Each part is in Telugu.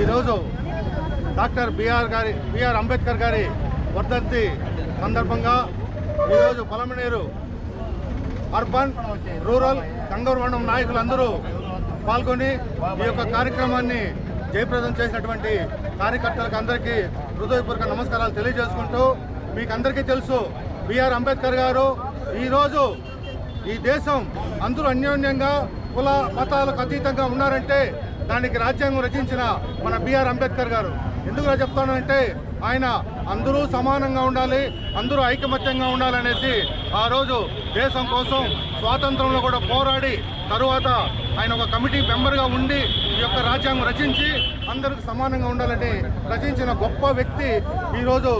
ఈరోజు డాక్టర్ బిఆర్ గారి బిఆర్ అంబేద్కర్ గారి వర్ధంతి సందర్భంగా ఈరోజు పొలమనేరు అర్బన్ రూరల్ గంగవరం నాయకులందరూ పాల్గొని ఈ యొక్క కార్యక్రమాన్ని జయప్రదం చేసినటువంటి కార్యకర్తలకు అందరికీ హృదయపూర్వక నమస్కారాలు తెలియజేసుకుంటూ మీకు అందరికీ తెలుసు బిఆర్ అంబేద్కర్ గారు ఈరోజు ఈ దేశం అందరూ అన్యోన్యంగా కుల మతాలకు అతీతంగా ఉన్నారంటే దానికి రాజ్యాంగం రచించిన మన బిఆర్ అంబేద్కర్ గారు. ఎందుకు చెప్తానంటే ఆయన అందరూ సమానంగా ఉండాలి అందరూ ఐకమత్యంగా ఉండాలనేసి ఆ రోజు దేశం కోసం స్వాతంత్రంలో కూడా పోరాడి తరువాత ఆయన ఒక కమిటీ మెంబర్గా ఉండి ఈ యొక్క రాజ్యాంగం రచించి అందరికి సమానంగా ఉండాలని రచించిన గొప్ప వ్యక్తి ఈరోజు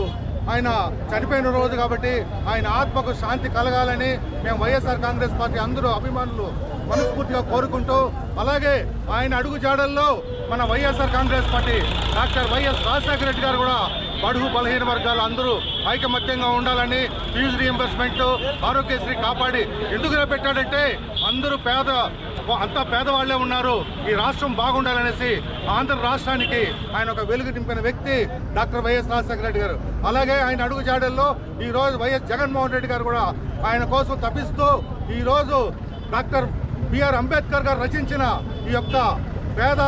ఆయన చనిపోయిన రోజు కాబట్టి ఆయన ఆత్మకు శాంతి కలగాలని మేము వైఎస్ఆర్ కాంగ్రెస్ పార్టీ అందరూ అభిమానులు మనస్ఫూర్తిగా కోరుకుంటూ అలాగే ఆయన అడుగు జాడల్లో మన YSR Congress party doctor YS Rajasekhara Reddy గారు కూడా బడుగు బలహీన వర్గాలు అందరూ ఐకమత్యంగా ఉండాలని ఫీజు రీఎంబర్స్మెంట్ ఆరోగ్యశ్రీ కాపాడి ఎందుకు పెట్టాడంటే అందరూ పేద అంతా పేదవాళ్ళే ఉన్నారు. ఈ రాష్ట్రం బాగుండాలనేసి ఆంధ్ర రాష్ట్రానికి ఆయన ఒక వెలుగు నింపిన వ్యక్తి డాక్టర్ వైఎస్ రాజశేఖర రెడ్డి గారు. అలాగే ఆయన అడుగు జాడల్లో ఈరోజు వైఎస్ జగన్మోహన్ రెడ్డి గారు కూడా ఆయన కోసం తప్పిస్తూ ఈరోజు డాక్టర్ బిఆర్ అంబేద్కర్ గారు రచించిన ఈ యొక్క పేద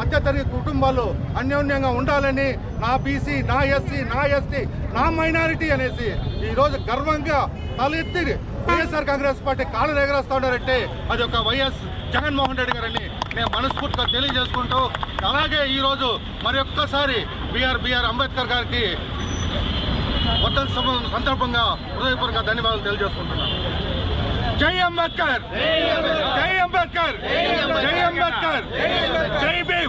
మధ్యతరగతి కుటుంబాలు అన్యోన్యంగా ఉండాలని నా బీసీ నా ఎస్సీ నా ఎస్టీ నా మైనారిటీ అనేసి ఈరోజు గర్వంగా తలెత్తి వైఎస్ఆర్ కాంగ్రెస్ పార్టీ కాళ్ళు ఎగరేస్తూ ఉన్నారంటే అది ఒక వైఎస్ జగన్మోహన్ రెడ్డి గారని నేను మనస్ఫూర్తిగా తెలియజేసుకుంటూ అలాగే ఈరోజు మరి ఒక్కసారి బీఆర్ బీఆర్ అంబేద్కర్ గారికి మొత్తం సందర్భంగా హృదయపూర్వక ధన్యవాదాలు తెలియజేసుకుంటున్నాను. జై అంబేద్కర్! జై అంబేద్కర్! జై అంబేద్కర్! జై బీ